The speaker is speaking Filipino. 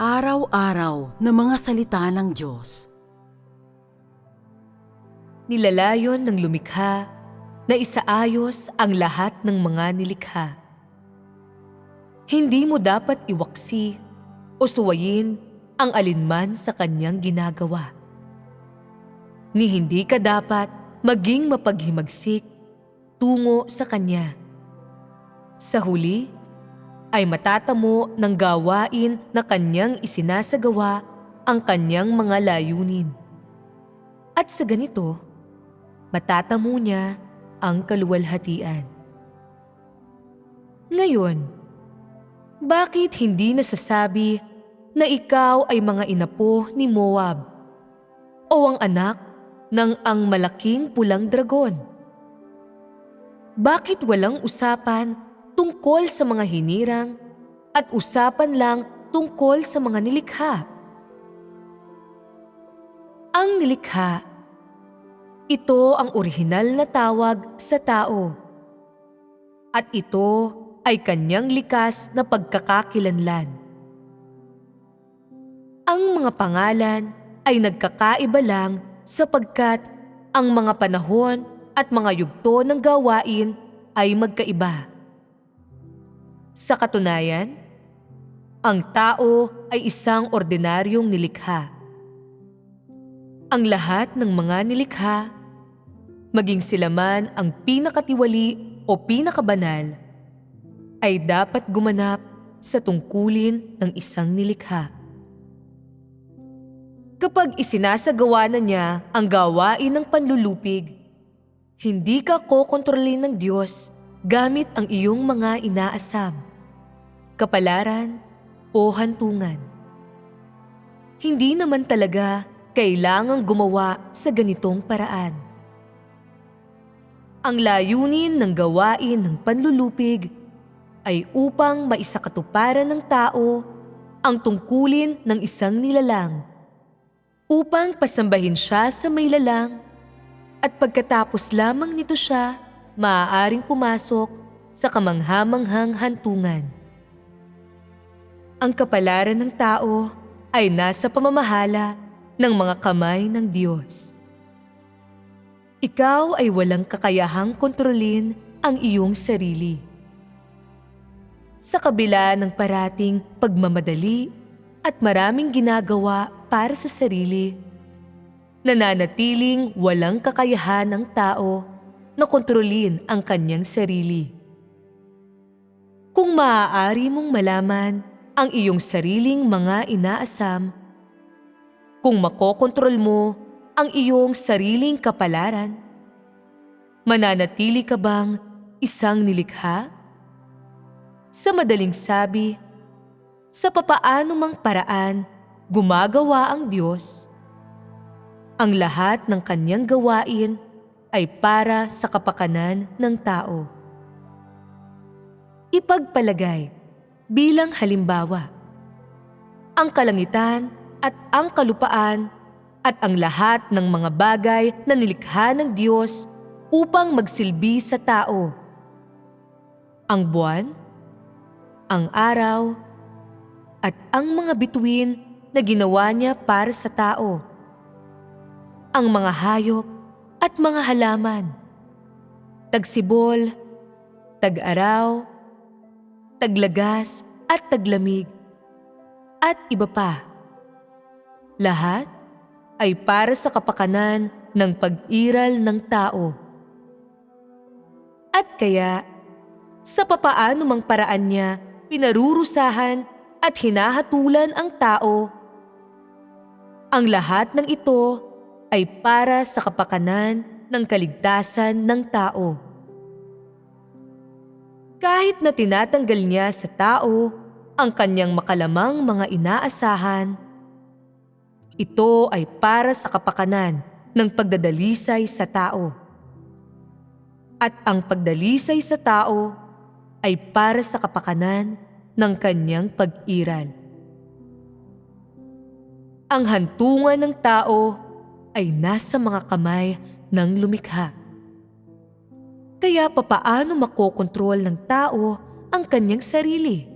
Araw-araw na mga salita ng Diyos. Nilalayon ng lumikha na isaayos ang lahat ng mga nilikha. Hindi mo dapat iwaksi o suwayin ang alinman sa kanyang ginagawa. Ni hindi ka dapat maging mapaghimagsik tungo sa kanya. Sa huli, ay matatamo ng gawain na kanyang isinasagawa ang kanyang mga layunin. At sa ganito, matatamo niya ang kaluwalhatian. Ngayon, bakit hindi nasasabi na ikaw ay mga inapo ni Moab o ang anak ng ang malaking pulang dragon? Bakit walang usapan tungkol sa mga hinirang at usapan lang tungkol sa mga nilikha? Ang nilikha ito ang orihinal na tawag sa tao. At ito ay kanyang likas na pagkakakilanlan. Ang mga pangalan ay nagkakaiba lang sapagkat ang mga panahon at mga yugto ng gawain ay magkaiba. Sa katunayan, ang tao ay isang ordinaryong nilikha. Ang lahat ng mga nilikha maging sila man ang pinakatiwali o pinakabanal, ay dapat gumanap sa tungkulin ng isang nilikha. Kapag isinasagawa na niya ang gawain ng panlulupig, hindi ka kokontrolin ng Diyos gamit ang iyong mga inaasam, kapalaran o hantungan. Hindi naman talaga kailangang gumawa sa ganitong paraan. Ang layunin ng gawain ng panlulupig ay upang maisakatuparan ng tao ang tungkulin ng isang nilalang upang pasambahin siya sa may lalang at pagkatapos lamang nito siya maaaring pumasok sa kamanghamanghang hantungan. Ang kapalaran ng tao ay nasa pamamahala ng mga kamay ng Diyos. Ikaw ay walang kakayahang kontrolin ang iyong sarili. Sa kabila ng parating pagmamadali at maraming ginagawa para sa sarili, nananatiling walang kakayahan ng tao na kontrolin ang kanyang sarili. Kung maaari mong malaman ang iyong sariling mga inaasam, kung makokontrol mo ang iyong sariling kapalaran? Mananatili ka bang isang nilikha? Sa madaling sabi, sa papaano mang paraan gumagawa ang Diyos, ang lahat ng kanyang gawain ay para sa kapakanan ng tao. Ipagpalagay bilang halimbawa, ang kalangitan at ang kalupaan at ang lahat ng mga bagay na nilikha ng Diyos upang magsilbi sa tao. Ang buwan, ang araw, at ang mga bituin na ginawa niya para sa tao. Ang mga hayop at mga halaman, tagsibol, tag-araw, taglagas at taglamig, at iba pa. Lahat ay para sa kapakanan ng pag-iral ng tao. At kaya, sa papaano mang paraan niya, pinarurusahan at hinahatulan ang tao. Ang lahat ng ito ay para sa kapakanan ng kaligtasan ng tao. Kahit na tinatanggal niya sa tao ang kanyang makalamang mga inaasahan, ito ay para sa kapakanan ng pagdadalisay sa tao. At ang pagdalisay sa tao ay para sa kapakanan ng kanyang pag-iral. Ang hantungan ng tao ay nasa mga kamay ng lumikha. Kaya papaano makokontrol ng tao ang kanyang sarili?